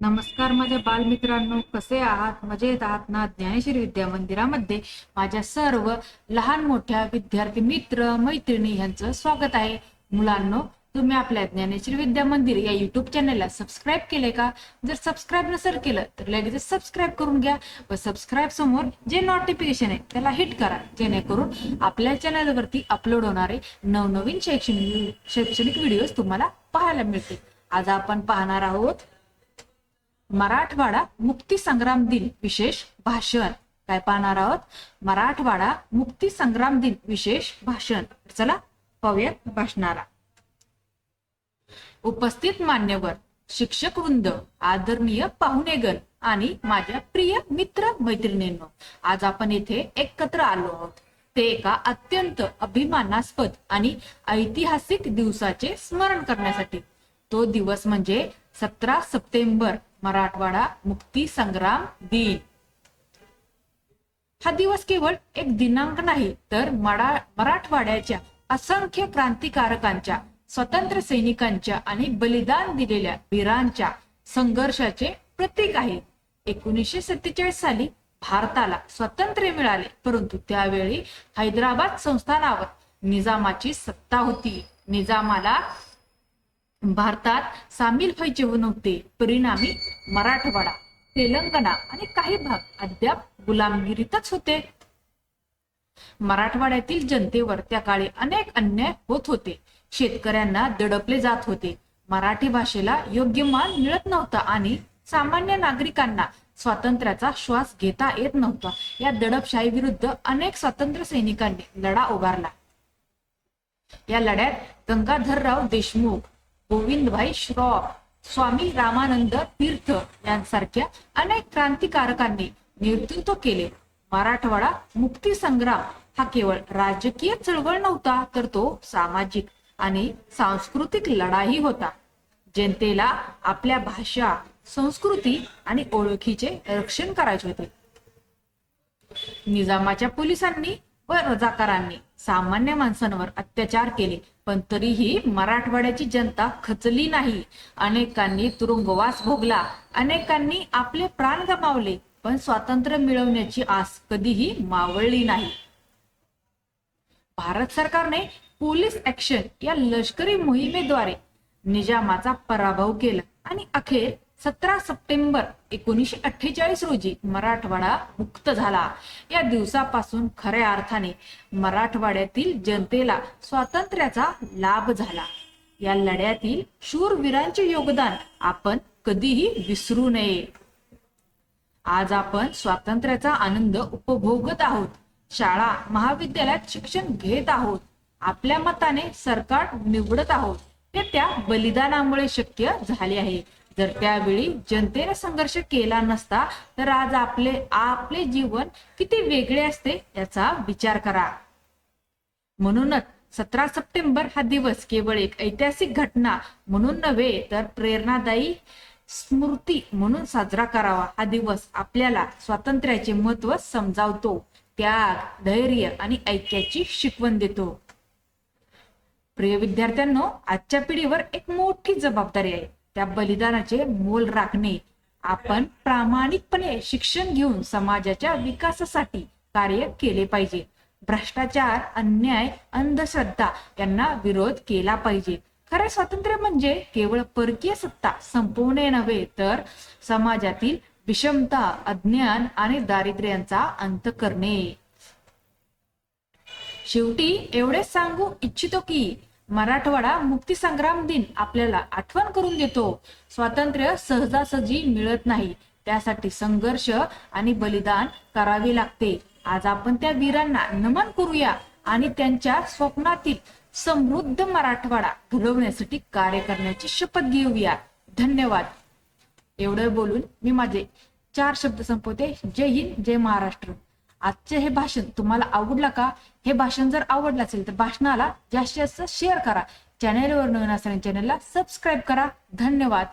नमस्कार माझ्या बालमित्रांनो कसे आहात? मजेत आहात ना? ज्ञानेश्वरी विद्या मंदिरामध्ये माझ्या सर्व लहान मोठ्या विद्यार्थी मित्र मैत्रिणी यांचं स्वागत आहे. मुलांनो तुम्ही आपल्या ज्ञानेश्वरी विद्या मंदिर या युट्यूब चॅनलला सबस्क्राईब केले का? जर सबस्क्राईब नसेल केलं तर लगेच सबस्क्राईब करून घ्या व सबस्क्राईब समोर जे नोटिफिकेशन आहे त्याला हिट करा. जेणेकरून आपल्या चॅनलवरती अपलोड होणारे नवनवीन शैक्षणिक शैक्षणिक व्हिडिओज तुम्हाला पाहायला मिळतील. आज आपण पाहणार आहोत मराठवाडा मुक्ती संग्राम दिन विशेष भाषण. काय पाहणार आहोत? मराठवाडा मुक्ती संग्राम दिन विशेष भाषण. चला पाहूया भाषणाला. उपस्थित मान्यवर शिक्षक वृंद आदरणीय पाहुणेगण आणि माझ्या प्रिय मित्र मैत्रिणींनो आज आपण येथे एकत्र आलो आहोत. ते एका अत्यंत अभिमानास्पद आणि ऐतिहासिक दिवसाचे स्मरण करण्यासाठी. तो दिवस म्हणजे सतरा सप्टेंबर मराठवाडा मुक्ती संग्राम दिन. हा दिवस केवळ एक दिनांक नाही तर मरा मराठवाड्याच्या असंख्य क्रांतिकारकांच्या स्वतंत्र सैनिकांच्या आणि बलिदान दिलेल्या वीरांच्या संघर्षाचे प्रतीक आहे. एकोणीसशे सत्तेचाळीस साली भारताला स्वातंत्र्य मिळाले परंतु त्यावेळी हैदराबाद संस्थानावर निजामाची सत्ता होती. निजामाला भारतात सामील व्हायचे नव्हते. परिणामी मराठवाडा तेलंगणा आणि काही भाग अद्याप गुलामगिरीतच होते. मराठवाड्यातील जनतेवर त्या काळी अनेक अन्याय होत होते. शेतकऱ्यांना दडपले जात होते. मराठी भाषेला योग्य मान मिळत नव्हता आणि सामान्य नागरिकांना स्वातंत्र्याचा श्वास घेता येत नव्हता. या दडपशाही विरुद्ध अनेक स्वातंत्र्य सैनिकांनी लढा उभारला. या लढ्यात गंगाधरराव देशमुख गोविंदभाई श्रॉफ स्वामी रामानंद तीर्थ यांसारख्या अनेक क्रांतिकारकांनी नेतृत्व केले. मराठवाडा मुक्ती संग्राम हा केवळ राजकीय चळवळ नव्हता तर तो सामाजिक आणि सांस्कृतिक लढाई होता. जनतेला आपल्या भाषा संस्कृती आणि ओळखीचे रक्षण करायचे होते. निजामाच्या पोलिसांनी व रजाकारांनी सामान्य माणसांवर अत्याचार केले. पण तरीही मराठवाड्याची जनता खचली नाही. अनेकांनी तुरुंगवास भोगला. अनेकांनी आपले प्राण गमावले. पण स्वातंत्र्य मिळवण्याची आस कधीही मावळली नाही. भारत सरकारने पोलीस ऍक्शन या लष्करी मोहिमेद्वारे निजामाचा पराभव केला. आणि अखेर सतरा सप्टेंबर एकोणीसशे अठ्ठेचाळीस रोजी मराठवाडा मुक्त झाला. या दिवसापासून खऱ्या अर्थाने मराठवाड्यातील जनतेला स्वातंत्र्याचा लाभ झाला. या लढ्यातील शूरवीरांचे योगदान आपण कधीही विसरू नये. आज आपण स्वातंत्र्याचा आनंद उपभोगत आहोत. शाळा महाविद्यालयात शिक्षण घेत आहोत. आपल्या मताने सरकार निवडत आहोत. हे त्या बलिदानामुळे शक्य झाले आहे. जर त्यावेळी जनतेने संघर्ष केला नसता तर आज आपले आपले जीवन किती वेगळे असते याचा विचार करा. म्हणूनच सतरा सप्टेंबर हा दिवस केवळ एक ऐतिहासिक घटना म्हणून नव्हे तर प्रेरणादायी स्मृती म्हणून साजरा करावा. हा दिवस आपल्याला स्वातंत्र्याचे महत्त्व समजावतो त्याग धैर्य आणि ऐक्याची शिकवण देतो. प्रिय विद्यार्थ्यांनो आजच्या पिढीवर एक मोठी जबाबदारी आहे. त्या बलिदानाचे मोल राखणे. आपण प्रामाणिकपणे शिक्षण घेऊन समाजाच्या विकासासाठी कार्य केले पाहिजे. भ्रष्टाचार अन्याय अंधश्रद्धा यांना विरोध केला पाहिजे. खरे स्वातंत्र्य म्हणजे केवळ परकीय सत्ता संपवणे नव्हे तर समाजातील विषमता अज्ञान आणि दारिद्र्यांचा अंत करणे. शेवटी एवढेच सांगू इच्छितो की मराठवाडा मुक्ती संग्राम दिन आपल्याला आठवण करून देतो. स्वातंत्र्य सहजासहजी मिळत नाही. त्यासाठी संघर्ष आणि बलिदान करावे लागते. आज आपण त्या वीरांना नमन करूया आणि त्यांच्या स्वप्नातील समृद्ध मराठवाडा घडवण्यासाठी कार्य करण्याची शपथ घेऊया. धन्यवाद. एवढं बोलून मी माझे चार शब्द संपवते. जय हिंद जय महाराष्ट्र. आजचे हे भाषण तुम्हाला आवडलं का? हे भाषण जर आवडलं असेल तर भाषणाला जास्तीत जास्त शेअर करा. चॅनेलवर नवीन असणाऱ्या चॅनेलला सबस्क्राईब करा. धन्यवाद.